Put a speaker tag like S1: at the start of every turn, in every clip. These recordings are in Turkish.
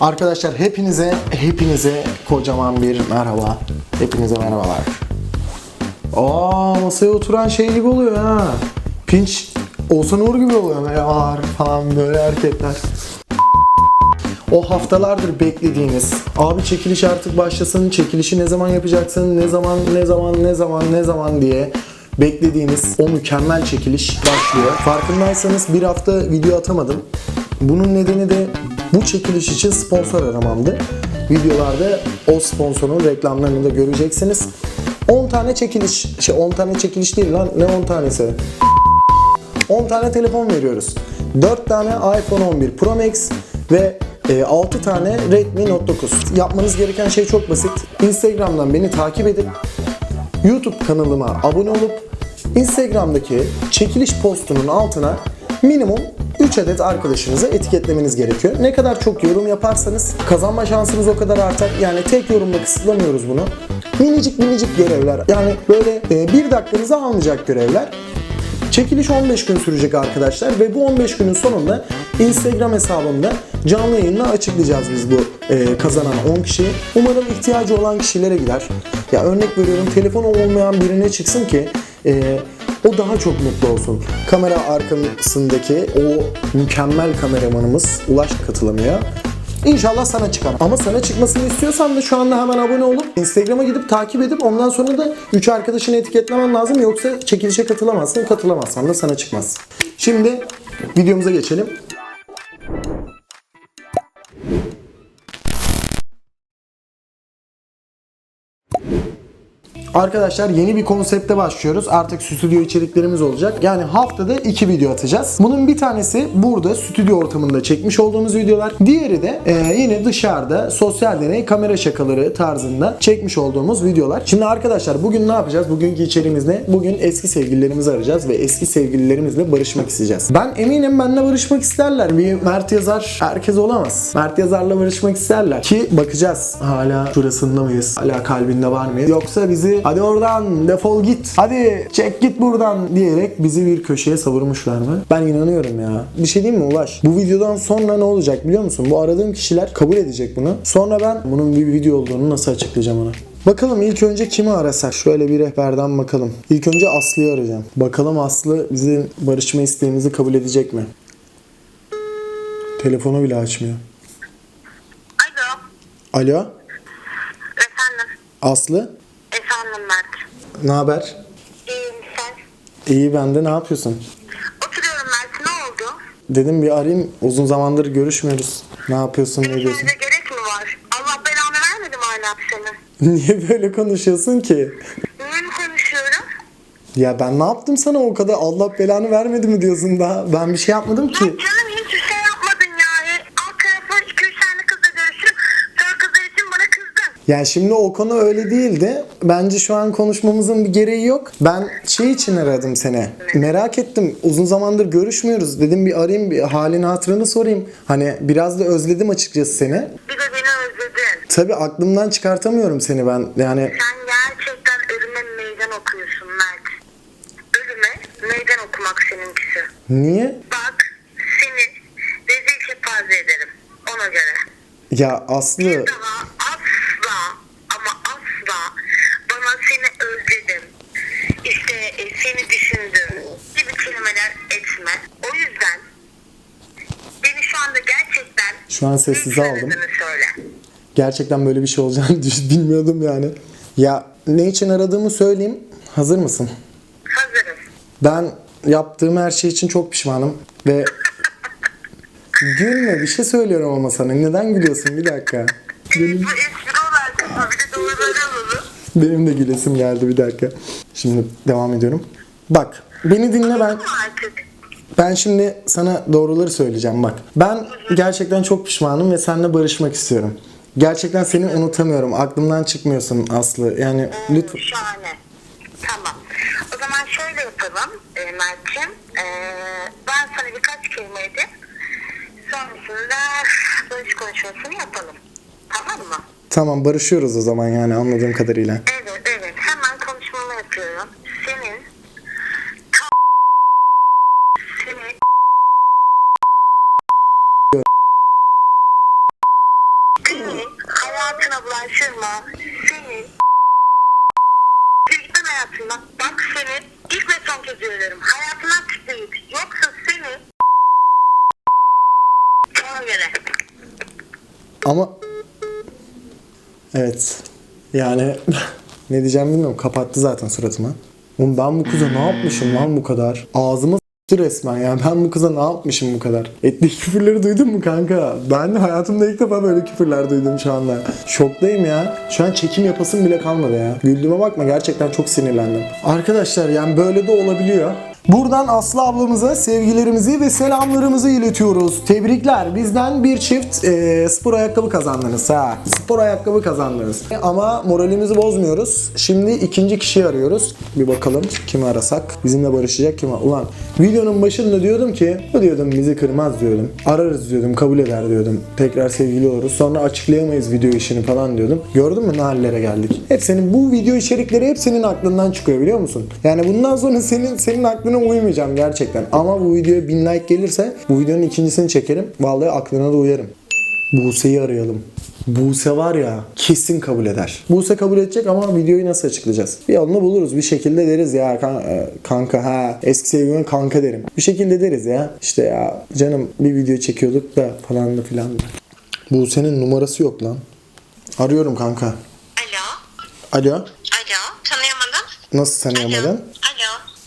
S1: Arkadaşlar hepinize hepinize kocaman bir merhaba. Hepinize merhabalar. Aa masaya oturan şey gibi oluyor ha. Pinç Oğuzhan Uğur gibi oluyor merhabalar falan böyle hareketler. O haftalardır beklediğiniz abi çekiliş artık başlasın, çekilişi ne zaman yapacaksın, ne zaman, ne zaman, ne zaman, ne zaman diye beklediğiniz o mükemmel çekiliş başlıyor. Farkındaysanız bir hafta video atamadım. Bunun nedeni de bu çekiliş için sponsor aramamdı. Videolarda o sponsorun reklamlarını da göreceksiniz. 10 tane çekiliş, şey 10 tane çekiliş değil lan ne 10 tanesi? 10 tane telefon veriyoruz. 4 tane iPhone 11 Pro Max ve 6 tane Redmi Note 9. Yapmanız gereken şey çok basit. Instagram'dan beni takip edip YouTube kanalıma abone olup Instagram'daki çekiliş postunun altına minimum 3 adet arkadaşınızı etiketlemeniz gerekiyor. Ne kadar çok yorum yaparsanız kazanma şansınız o kadar artar. Yani tek yorumla kısıtlamıyoruz bunu. Minicik minicik görevler. Yani böyle e, bir dakikanızı almayacak görevler. Çekiliş 15 gün sürecek arkadaşlar ve bu 15 günün sonunda Instagram hesabımda canlı yayınla açıklayacağız biz bu e, kazanan 10 kişiyi. Umarım ihtiyacı olan kişilere gider. Ya örnek veriyorum telefonu olmayan birine çıksın ki e, o daha çok mutlu olsun. Kamera arkasındaki o mükemmel kameramanımız Ulaş katılamıyor. İnşallah sana çıkar. Ama sana çıkmasını istiyorsan da şu anda hemen abone olup Instagram'a gidip takip edip ondan sonra da 3 arkadaşını etiketlemen lazım. Yoksa çekilişe katılamazsın. Katılamazsan da sana çıkmaz. Şimdi videomuza geçelim. Arkadaşlar yeni bir konsepte başlıyoruz. Artık stüdyo içeriklerimiz olacak. Yani haftada iki video atacağız. Bunun bir tanesi burada stüdyo ortamında çekmiş olduğumuz videolar. Diğeri de e, yine dışarıda sosyal deney kamera şakaları tarzında çekmiş olduğumuz videolar. Şimdi arkadaşlar bugün ne yapacağız? Bugünkü içeriğimiz ne? Bugün eski sevgililerimizi arayacağız ve eski sevgililerimizle barışmak isteyeceğiz. Ben eminim benimle barışmak isterler. Bir Mert Yazar herkes olamaz. Mert Yazar'la barışmak isterler. Ki bakacağız. Hala şurasında mıyız? Hala kalbinde var mıyız? Yoksa bizi hadi oradan defol git. Hadi çek git buradan diyerek bizi bir köşeye savurmuşlar mı? Ben inanıyorum ya. Bir şey diyeyim mi Ulaş? Bu videodan sonra ne olacak biliyor musun? Bu aradığım kişiler kabul edecek bunu. Sonra ben bunun bir video olduğunu nasıl açıklayacağım ona? Bakalım ilk önce kimi arasak? Şöyle bir rehberden bakalım. İlk önce Aslı'yı arayacağım. Bakalım Aslı bizim barışma isteğimizi kabul edecek mi? Telefonu bile açmıyor.
S2: Alo,
S1: Alo?
S2: efendim.
S1: Aslı?
S2: Efendim Mert.
S1: Ne haber?
S2: İyiyim sen.
S1: İyi ben de ne yapıyorsun?
S2: Oturuyorum Mert, ne oldu?
S1: Dedim bir arayayım. Uzun zamandır görüşmüyoruz. Ne yapıyorsun, ne diyorsun?
S2: Gerek mi var? Allah belanı vermedi mi hala seni?
S1: Niye böyle konuşuyorsun ki?
S2: Niye mi konuşuyorum?
S1: Ya ben ne yaptım sana o kadar Allah belanı vermedi mi diyorsun daha? Ben bir şey yapmadım ki.
S2: Yok Yani
S1: şimdi o konu öyle değildi. Bence şu an konuşmamızın bir gereği yok. Ben şey için aradım seni. Merak ettim. Uzun zamandır görüşmüyoruz. Dedim bir arayayım, bir halini hatırını sorayım. Hani biraz da özledim açıkçası seni.
S2: Bir de beni özledin.
S1: Tabii aklımdan çıkartamıyorum seni ben. Yani
S2: Sen gerçekten ölüme meydan okuyorsun Mert. Ölüme meydan okumak seninkisi.
S1: niye?
S2: Bak seni rezil kepaze ederim. Ona göre.
S1: Ya Aslı...
S2: Bir daha asla ama asla bana seni özledim. İşte e, seni düşündüm gibi kelimeler etme. O yüzden beni şu anda gerçekten
S1: Şu an sessize aldım.
S2: söyle.
S1: Gerçekten böyle bir şey olacağını bilmiyordum yani. Ya ne için aradığımı söyleyeyim. Hazır mısın?
S2: Hazırım.
S1: Ben yaptığım her şey için çok pişmanım ve gülme bir şey söylüyorum ama sana. Neden gülüyorsun? Bir dakika. Benim, benim de gülesim geldi bir dakika. Şimdi devam ediyorum. Bak beni dinle ben
S2: Artık
S1: ben şimdi sana doğruları söyleyeceğim bak. Ben gerçekten çok pişmanım ve seninle barışmak istiyorum. Gerçekten seni unutamıyorum. Aklımdan çıkmıyorsun Aslı. Yani lütfen.
S2: şahane. Tamam. O zaman şöyle yapalım e, Mert'ciğim. E, ben sana birkaç kelime edip sonrasında barış konuşmasını yapalım. Tamam mı?
S1: Tamam barışıyoruz o zaman yani anladığım kadarıyla.
S2: Evet hemen konuşmamı yapıyorum. Senin seni hayatına bulaşırma. Senin Gitmen hayatından. Bak seni ilk ve son kez uyarıyorum. Hayatından çıkmayın. Yoksa seni ona göre.
S1: Ama evet yani ne diyeceğimi bilmiyorum. Kapattı zaten suratıma. Oğlum ben bu kıza ne yapmışım lan bu kadar? Ağzıma s**tı resmen ya. Ben bu kıza ne yapmışım bu kadar? Ettiği küfürleri duydun mu kanka? Ben hayatımda ilk defa böyle küfürler duydum şu anda. Şoktayım ya. Şu an çekim yapasım bile kalmadı ya. Güldüğüme bakma gerçekten çok sinirlendim. Arkadaşlar yani böyle de olabiliyor. Buradan Aslı ablamıza sevgilerimizi ve selamlarımızı iletiyoruz. Tebrikler. Bizden bir çift e, spor ayakkabı kazandınız ha. Spor ayakkabı kazandınız. Ama moralimizi bozmuyoruz. Şimdi ikinci kişiyi arıyoruz. Bir bakalım kimi arasak. Bizimle barışacak kim? Ulan videonun başında diyordum ki diyordum bizi kırmaz diyordum. Ararız diyordum kabul eder diyordum. Tekrar sevgili oluruz. Sonra açıklayamayız video işini falan diyordum. Gördün mü ne hallere geldik? Hep senin bu video içerikleri hep senin aklından çıkıyor biliyor musun? Yani bundan sonra senin senin aklına uymayacağım gerçekten. Ama bu videoya bin like gelirse bu videonun ikincisini çekerim. Vallahi aklına da uyarım. Buse'yi arayalım. Buse var ya kesin kabul eder. Buse kabul edecek ama videoyu nasıl açıklayacağız? Bir yolunu buluruz. Bir şekilde deriz ya kan- e, kanka ha eski sevgilime kanka derim. Bir şekilde deriz ya. İşte ya canım bir video çekiyorduk da falan da filan da. Buse'nin numarası yok lan. Arıyorum kanka.
S2: Alo.
S1: Alo.
S2: Alo. Tanıyamadım.
S1: Nasıl tanıyamadın?
S2: Alo.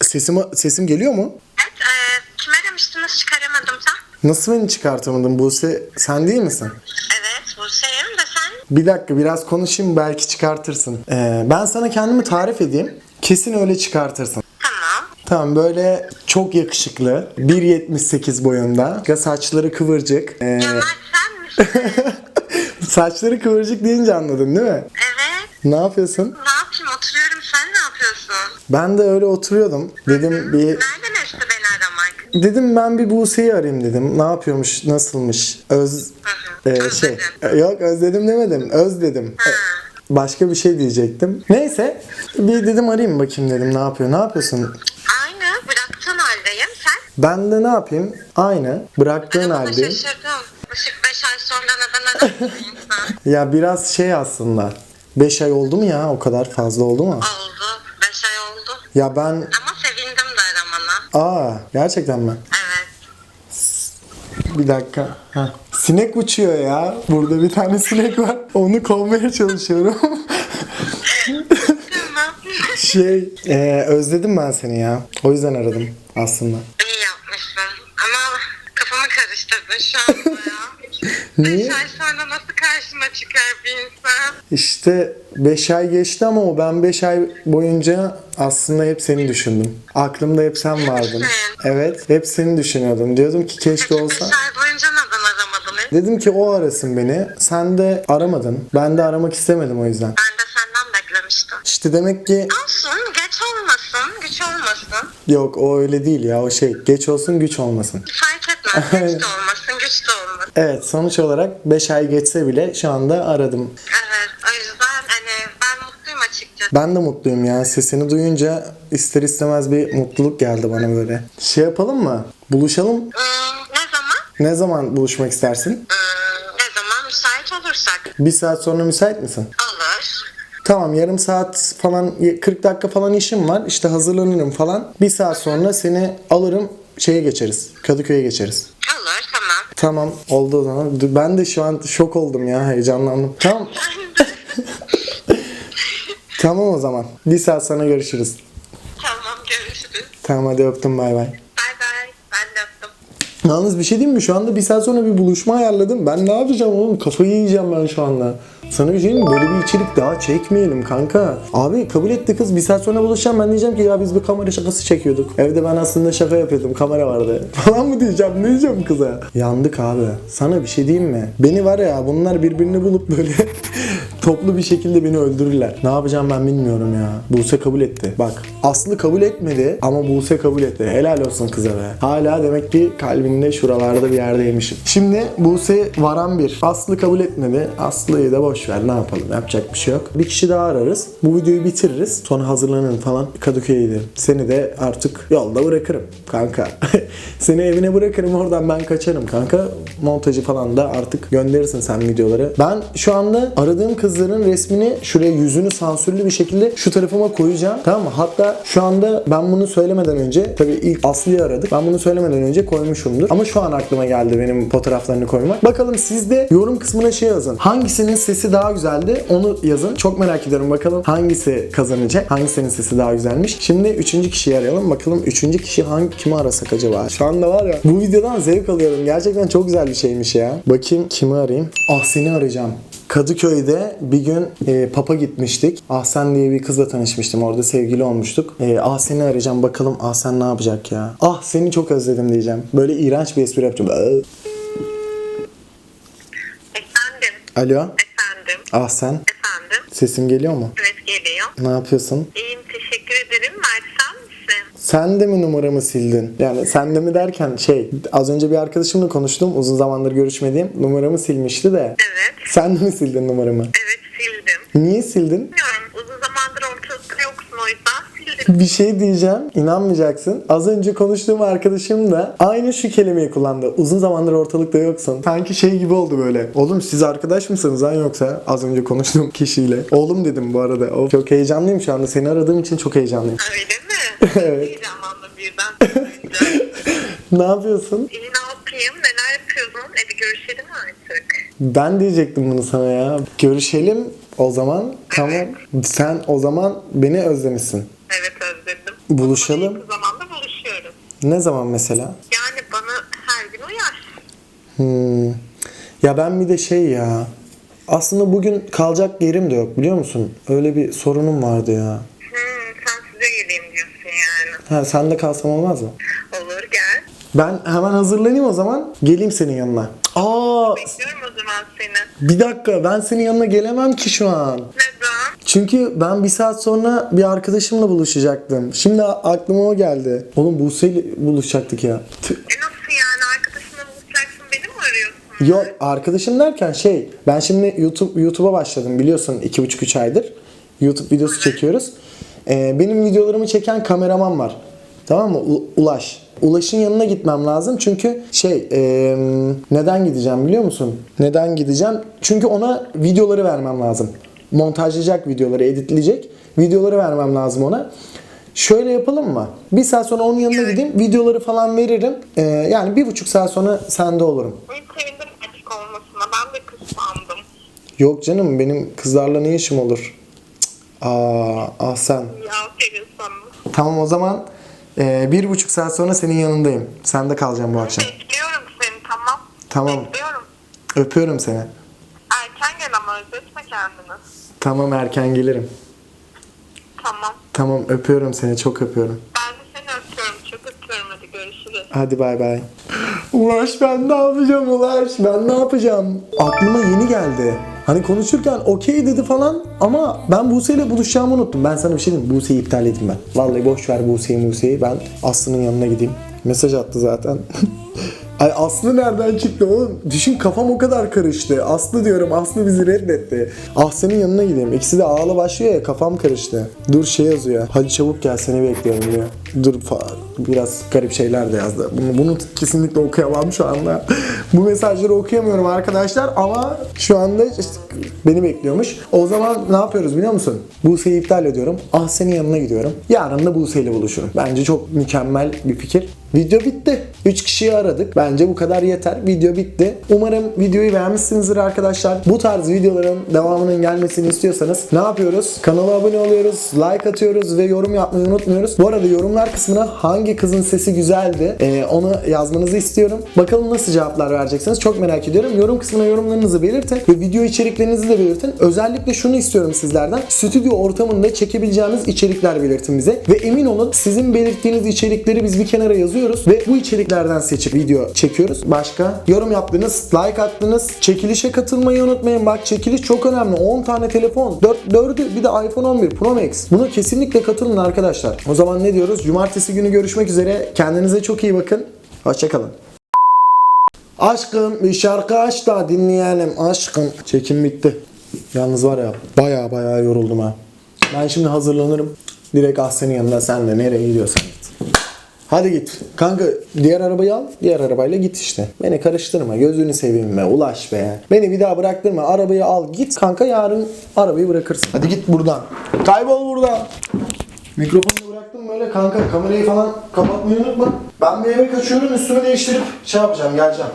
S1: Sesim, sesim geliyor mu?
S2: Evet. E, kim aramıştınız? Çıkaramadım sen.
S1: Nasıl beni çıkartamadın Buse? Sen değil misin?
S2: Evet. Buse'yim de sen.
S1: Bir dakika biraz konuşayım belki çıkartırsın. Ee, ben sana kendimi tarif edeyim. Kesin öyle çıkartırsın.
S2: Tamam.
S1: Tamam böyle çok yakışıklı. 1.78 boyunda. Ya Saçları kıvırcık. Ee,
S2: Ömer sen misin?
S1: saçları kıvırcık deyince anladın değil mi?
S2: evet.
S1: Ne yapıyorsun?
S2: Ne yapayım? Oturuyorum. Sen ne yapıyorsun?
S1: Ben de öyle oturuyordum. Dedim bir
S2: Nereden esti beni aramak?
S1: dedim ben bir Buse'yi arayayım dedim. Ne yapıyormuş, nasılmış? Öz
S2: hı.
S1: e, şey. Yok özledim demedim. Öz dedim. E, Başka bir şey diyecektim. Neyse bir dedim arayayım bakayım dedim ne yapıyor. Ne yapıyorsun?
S2: Aynı. Bıraktığın haldeyim. Sen?
S1: Ben de ne yapayım? Aynı. Bıraktığın
S2: Bana
S1: haldeyim.
S2: şaşırdım. Işık 5 ay sonra neden insan?
S1: Ya biraz şey aslında. 5 ay oldu mu ya? O kadar fazla oldu mu?
S2: Oldu. 5 ay oldu.
S1: Ya ben...
S2: Ama sevindim de aramana.
S1: Aa gerçekten mi?
S2: Evet.
S1: Bir dakika. Heh. Sinek uçuyor ya. Burada bir tane sinek var. Onu kovmaya çalışıyorum. Şey, e, özledim ben seni ya. O yüzden aradım aslında.
S2: İyi yapmışsın. Ama kafamı karıştırdın şu anda ya.
S1: Niye?
S2: 5 ay sonra nasıl karşıma çıkar bir insan?
S1: İşte 5 ay geçti ama o ben 5 ay boyunca aslında hep seni düşündüm. Aklımda hep sen vardın. Evet, hep seni düşünüyordum. Diyordum ki keşke
S2: Peki 5
S1: olsa.
S2: ay boyunca neden aramadın?
S1: Dedim ki o arasın beni. Sen de aramadın. Ben de aramak istemedim o yüzden.
S2: Ben de senden beklemiştim.
S1: İşte demek ki
S2: Olsun, geç olmasın, güç olmasın.
S1: yok o öyle değil ya o şey. Geç olsun güç olmasın.
S2: Fark etmez, geç de olmasın, güç de
S1: Evet sonuç olarak 5 ay geçse bile şu anda aradım.
S2: Evet, o yüzden hani ben mutluyum açıkçası.
S1: Ben de mutluyum ya. Sesini duyunca ister istemez bir mutluluk geldi bana böyle. Şey yapalım mı? Buluşalım.
S2: Hmm, ne zaman?
S1: Ne zaman buluşmak istersin?
S2: Hmm, ne zaman müsait olursak.
S1: Bir saat sonra müsait misin?
S2: Olur.
S1: Tamam yarım saat falan 40 dakika falan işim var. İşte hazırlanırım falan. Bir saat sonra seni alırım şeye geçeriz. Kadıköy'e geçeriz.
S2: Tamam.
S1: Oldu o zaman. Ben de şu an şok oldum ya heyecanlandım. Tamam. tamam o zaman. Bir saat sonra görüşürüz.
S2: tamam, görüşürüz.
S1: Tamam hadi öptüm bay bay.
S2: Bay bay. Ben de öptüm.
S1: Yalnız bir şey diyeyim mi? Şu anda bir saat sonra bir buluşma ayarladım. Ben ne yapacağım oğlum? Kafayı yiyeceğim ben şu anda. Sana bir şey mi? Böyle bir içerik daha çekmeyelim kanka. Abi kabul etti kız. Bir saat sonra buluşacağım. Ben diyeceğim ki ya biz bir kamera şakası çekiyorduk. Evde ben aslında şaka yapıyordum. Kamera vardı. Falan mı diyeceğim? Ne diyeceğim kıza? Yandık abi. Sana bir şey diyeyim mi? Beni var ya bunlar birbirini bulup böyle toplu bir şekilde beni öldürürler. Ne yapacağım ben bilmiyorum ya. Buse kabul etti. Bak Aslı kabul etmedi ama Buse kabul etti. Helal olsun kıza be. Hala demek ki kalbinde şuralarda bir yerdeymişim. Şimdi Buse varan bir. Aslı kabul etmedi. Aslı'yı da boş ver ne yapalım yapacak bir şey yok. Bir kişi daha ararız. Bu videoyu bitiririz. Sonra hazırlanırım falan. Kadıköy'e giderim. Seni de artık yolda bırakırım kanka. Seni evine bırakırım oradan ben kaçarım kanka. Montajı falan da artık gönderirsin sen videoları. Ben şu anda aradığım kızların resmini şuraya yüzünü sansürlü bir şekilde şu tarafıma koyacağım. Tamam mı? Hatta şu anda ben bunu söylemeden önce tabii ilk Aslı'yı aradık. Ben bunu söylemeden önce koymuşumdur. Ama şu an aklıma geldi benim fotoğraflarını koymak. Bakalım siz de yorum kısmına şey yazın. Hangisinin sesi daha güzeldi onu yazın. Çok merak ediyorum bakalım hangisi kazanacak. Hangisinin sesi daha güzelmiş. Şimdi üçüncü kişiyi arayalım. Bakalım üçüncü kişi hangi kimi arasak acaba? Şu anda var ya bu videodan zevk alıyorum. Gerçekten çok güzel bir şeymiş ya. Bakayım kimi arayayım? Ah seni arayacağım. Kadıköy'de bir gün e, Papa gitmiştik. Ahsen diye bir kızla tanışmıştım. Orada sevgili olmuştuk. E, Ahsen'i arayacağım. Bakalım Ahsen ne yapacak ya. Ah seni çok özledim diyeceğim. Böyle iğrenç bir espri yapacağım.
S2: Efendim,
S1: Alo.
S2: efendim,
S1: Ahsen.
S2: efendim.
S1: Sesim geliyor mu?
S2: Evet geliyor.
S1: Ne yapıyorsun?
S2: İyiyim, teşekkür ederim. Mert sen misin?
S1: Sen de mi numaramı sildin? Yani sen de mi derken şey az önce bir arkadaşımla konuştum. Uzun zamandır görüşmediğim. Numaramı silmişti de.
S2: Evet,
S1: Sen de mi sildin numaramı?
S2: evet sildim.
S1: Niye sildin?
S2: Bilmiyorum, uzun zamandır ortalıkta yoksun o yüzden sildim.
S1: Bir şey diyeceğim. inanmayacaksın. Az önce konuştuğum arkadaşım da aynı şu kelimeyi kullandı. Uzun zamandır ortalıkta yoksun. Sanki şey gibi oldu böyle. Oğlum siz arkadaş mısınız lan yoksa? Az önce konuştuğum kişiyle. Oğlum dedim bu arada. O, çok heyecanlıyım şu anda. Seni aradığım için çok heyecanlıyım.
S2: Öyle mi?
S1: Evet.
S2: Heyecanlandım birden. duyunca.
S1: ne yapıyorsun?
S2: İyi ne yapayım, neler yapıyorsun? E bir görüşelim artık.
S1: Ben diyecektim bunu sana ya. Görüşelim o zaman. Tamam. Sen o zaman beni özlemişsin.
S2: Evet özledim.
S1: Buluşalım.
S2: Yakın zamanda buluşuyoruz.
S1: Ne zaman mesela?
S2: Yani bana her gün uyar.
S1: Hmm. Ya ben bir de şey ya. Aslında bugün kalacak yerim de yok biliyor musun? Öyle bir sorunum vardı ya.
S2: Hmm, sen size geleyim diyorsun yani.
S1: Ha sen de kalsam olmaz mı?
S2: Olur gel.
S1: Ben hemen hazırlanayım o zaman. Geleyim senin yanına. Aa
S2: Bekliyorum o zaman seni.
S1: bir dakika ben senin yanına gelemem ki şu an.
S2: Neden?
S1: Çünkü ben bir saat sonra bir arkadaşımla buluşacaktım. Şimdi aklıma o geldi. Oğlum Buse'yle buluşacaktık ya. Tüh.
S2: E nasıl yani? Arkadaşınla buluşacaksın beni mi arıyorsun?
S1: Yok arkadaşım derken şey ben şimdi YouTube YouTube'a başladım biliyorsun 2,5-3 aydır. YouTube videosu çekiyoruz. Ee, benim videolarımı çeken kameraman var. Tamam mı? U- Ulaş. Ulaş'ın yanına gitmem lazım çünkü şey e, neden gideceğim biliyor musun? Neden gideceğim? Çünkü ona videoları vermem lazım. Montajlayacak videoları, editleyecek videoları vermem lazım ona. Şöyle yapalım mı? Bir saat sonra onun yanına gideyim, videoları falan veririm. Ee, yani bir buçuk saat sonra sende olurum.
S2: Sevindim açık olmasına. Ben de kız sandım.
S1: Yok canım benim kızlarla ne işim olur? Aa, ah sen.
S2: Ya senin sana.
S1: Tamam o zaman e, bir buçuk saat sonra senin yanındayım. Sen de kalacağım bu akşam.
S2: Bekliyorum seni tamam.
S1: Tamam.
S2: Bekliyorum.
S1: Öpüyorum seni.
S2: Erken gel ama özletme kendini.
S1: Tamam erken gelirim.
S2: Tamam.
S1: Tamam öpüyorum seni çok öpüyorum.
S2: Ben de seni öpüyorum. Çok öpüyorum. Hadi görüşürüz.
S1: Hadi bay bay. Ulaş ben ne yapacağım Ulaş? Ben ne yapacağım? Aklıma yeni geldi. Hani konuşurken okey dedi falan ama ben Buse ile buluşacağımı unuttum. Ben sana bir şey diyeyim? Buse'yi iptal edeyim ben. Vallahi boş ver Buse'yi Buse'yi. Ben Aslı'nın yanına gideyim. Mesaj attı zaten. Ay Aslı nereden çıktı oğlum? Düşün kafam o kadar karıştı. Aslı diyorum Aslı bizi reddetti. Ah senin yanına gideyim. İkisi de ağla başlıyor ya kafam karıştı. Dur şey yazıyor. Hadi çabuk gel seni bekliyorum diyor. Dur biraz garip şeyler de yazdı. Bunu, bunu kesinlikle okuyamam şu anda. Bu mesajları okuyamıyorum arkadaşlar ama şu anda işte beni bekliyormuş. O zaman ne yapıyoruz biliyor musun? Buse'yi iptal ediyorum. Ah senin yanına gidiyorum. Yarın da Buse ile buluşurum. Bence çok mükemmel bir fikir. Video bitti. 3 kişiyi aradık. Bence bu kadar yeter. Video bitti. Umarım videoyu beğenmişsinizdir arkadaşlar. Bu tarz videoların devamının gelmesini istiyorsanız ne yapıyoruz? Kanala abone oluyoruz, like atıyoruz ve yorum yapmayı unutmuyoruz. Bu arada yorumlar kısmına hangi kızın sesi güzeldi ee, onu yazmanızı istiyorum. Bakalım nasıl cevaplar vereceksiniz. Çok merak ediyorum. Yorum kısmına yorumlarınızı belirtin ve video içeriklerinizi de belirtin. Özellikle şunu istiyorum sizlerden. Stüdyo ortamında çekebileceğimiz içerikler belirtin bize. Ve emin olun sizin belirttiğiniz içerikleri biz bir kenara yazıyoruz yapıyoruz ve bu içeriklerden seçip video çekiyoruz. Başka yorum yaptınız, like attınız, çekilişe katılmayı unutmayın. Bak çekiliş çok önemli. 10 tane telefon, 4 4'ü bir de iPhone 11 Pro Max. Buna kesinlikle katılın arkadaşlar. O zaman ne diyoruz? Cumartesi günü görüşmek üzere. Kendinize çok iyi bakın. Hoşçakalın. Aşkım bir şarkı aç da dinleyelim aşkım. Çekim bitti. Yalnız var ya baya baya yoruldum ha. Ben şimdi hazırlanırım. Direkt Ahsen'in yanına sen de nereye gidiyorsan git. Hadi git. Kanka diğer arabayı al. Diğer arabayla git işte. Beni karıştırma. Gözünü seveyim be. Ulaş be. Beni bir daha bıraktırma. Arabayı al git. Kanka yarın arabayı bırakırsın. Hadi git buradan. Kaybol buradan. Mikrofonu bıraktım böyle kanka kamerayı falan kapatmayı unutma. Ben bir eve kaçıyorum üstümü değiştirip şey yapacağım geleceğim.